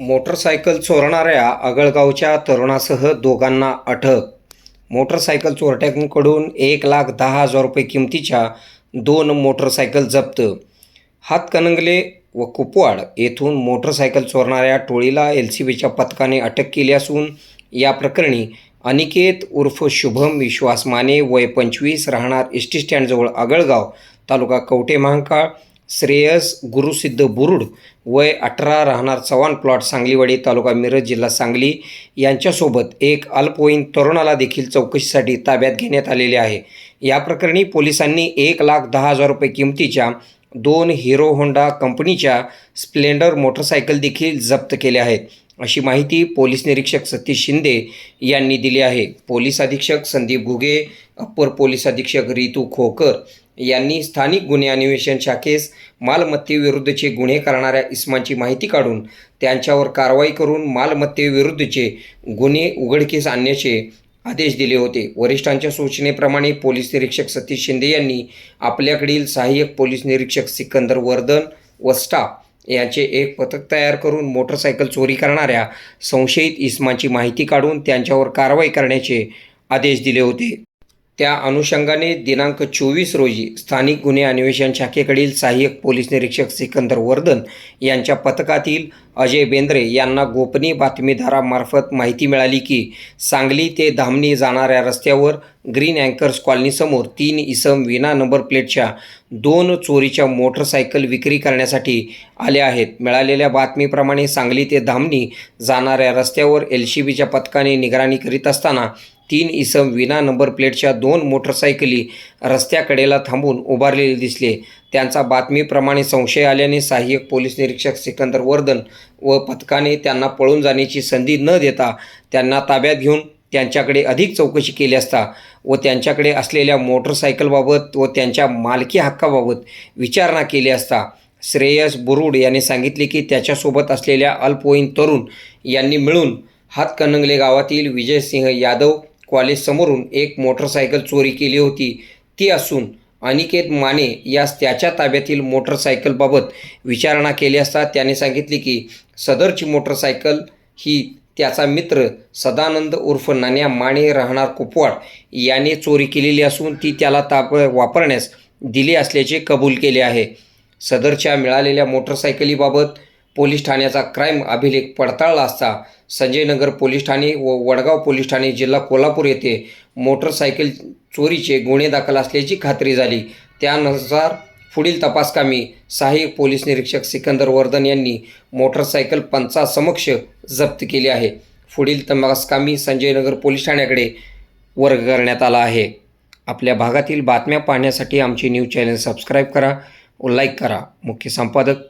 Motorcycle चोरणाऱ्या आगळगावच्या तरुणासह दोघांना अटक. Motorcycle चोरट्यांकडून एक लाख दहा हजार रुपये किमतीच्या दोन मोटरसायकल जप्त. हातकणंगले व कुपवाड येथून मोटरसायकल चोरणाऱ्या टोळीला एल सी बीच्या पथकाने अटक केली असून या प्रकरणी अनिकेत उर्फ शुभम विश्वास माने वय पंचवीस राहणार एस टी स्टँडजवळ आगळगाव तालुका कवटे महांकाळ श्रेयस गुरुसिद्ध बुरुड वय अठरा राहणार चव्हाण प्लॉट सांगलीवाडी तालुका मिरज जिल्हा सांगली. यांच्यासोबत एक अल्पवयीन तरुणाला देखील चौकशीसाठी ताब्यात घेण्यात आलेले आहे. या प्रकरणी पोलिसांनी एक लाख दहा हजार रुपये किमतीच्या दोन हिरो होंडा कंपनीच्या स्प्लेंडर मोटरसायकल देखील जप्त केल्या आहेत. अशी माहिती पोलीस निरीक्षक सतीश शिंदे यांनी दिली आहे. पोलीस अधीक्षक संदीप घुगे अप्पर पोलीस अधीक्षक रितू खोकर यांनी स्थानिक गुन्हे अन्वेषण शाखेस मालमत्तेविरुद्धचे गुन्हे करणाऱ्या इस्मांची माहिती काढून त्यांच्यावर कारवाई करून मालमत्तेविरुद्धचे गुन्हे उघडकीस आणण्याचे आदेश दिले होते. वरिष्ठांच्या सूचनेप्रमाणे पोलीस निरीक्षक सतीश शिंदे यांनी आपल्याकडील सहाय्यक पोलीस निरीक्षक सिकंदर वर्धन व स्टाफ यांचे एक पथक तयार करून मोटरसायकल चोरी करणाऱ्या संशयित इस्माची माहिती काढून त्यांच्यावर कारवाई करण्याचे आदेश दिले होते. त्या अनुषंगाने दिनांक चोवीस रोजी स्थानिक गुन्हे अन्वेषण शाखेकडील सहाय्यक पोलीस निरीक्षक सिकंदर वर्धन यांच्या पथकातील अजय बेंद्रे यांना गोपनीय बातमीदारामार्फत माहिती मिळाली की सांगली ते धामणी जाणाऱ्या रस्त्यावर ग्रीन अँकर्स कॉलनीसमोर तीन इसम विना नंबर प्लेटच्या दोन चोरीच्या मोटरसायकल विक्री करण्यासाठी आले आहेत. मिळालेल्या बातमीप्रमाणे सांगली ते धामणी जाणाऱ्या रस्त्यावर एल सी बीच्या पथकाने निगराणी करीत असताना तीन इसम विना नंबर प्लेटच्या दोन मोटरसायकली रस्त्याकडेला थांबून उभारलेले दिसले. त्यांचा बातमीप्रमाणे संशय आल्याने सहाय्यक पोलीस निरीक्षक सिकंदर वर्धन व पथकाने त्यांना पळून जाण्याची संधी न देता त्यांना ताब्यात घेऊन त्यांच्याकडे अधिक चौकशी केली असता व त्यांच्याकडे असलेल्या मोटरसायकलबाबत व त्यांच्या मालकी हक्काबाबत विचारणा केली असता श्रेयस बुरुड यांनी सांगितले की त्याच्यासोबत असलेल्या अल्पवयीन तरुण यांनी मिळून हातकणंगले गावातील विजयसिंह यादव कॉलेजसमोरून एक मोटरसायकल चोरी केली होती. ती असून अनिकेत माने यास त्याच्या ताब्यातील मोटरसायकलबाबत विचारणा केली असता त्याने सांगितले की सदरची मोटरसायकल ही त्याचा मित्र सदानंद उर्फ नाण्या माने राहणार कुपवाड याने चोरी केलेली असून ती त्याला ताब वापरण्यास दिली असल्याचे कबूल केले आहे. सदरच्या मिळालेल्या मोटरसायकलीबाबत पोलीस ठाण्याचा क्राईम अभिलेख पडताळला असता संजयनगर पोलीस ठाणे व वडगाव पोलीस ठाणे जिल्हा कोल्हापूर येथे मोटरसायकल चोरीचे गुन्हे दाखल असल्याची खात्री झाली. त्यानुसार पुढील तपासकामी सहाय्यक पोलीस निरीक्षक सिकंदर वर्धन यांनी मोटरसायकल पंचासमक्ष जप्त केली आहे. पुढील तपासकामी संजयनगर पोलीस ठाण्याकडे वर्ग करण्यात आला आहे. आपल्या भागातील बातम्या पाहण्यासाठी आमचे न्यूज चॅनल सबस्क्राईब करा व लाईक करा. मुख्य संपादक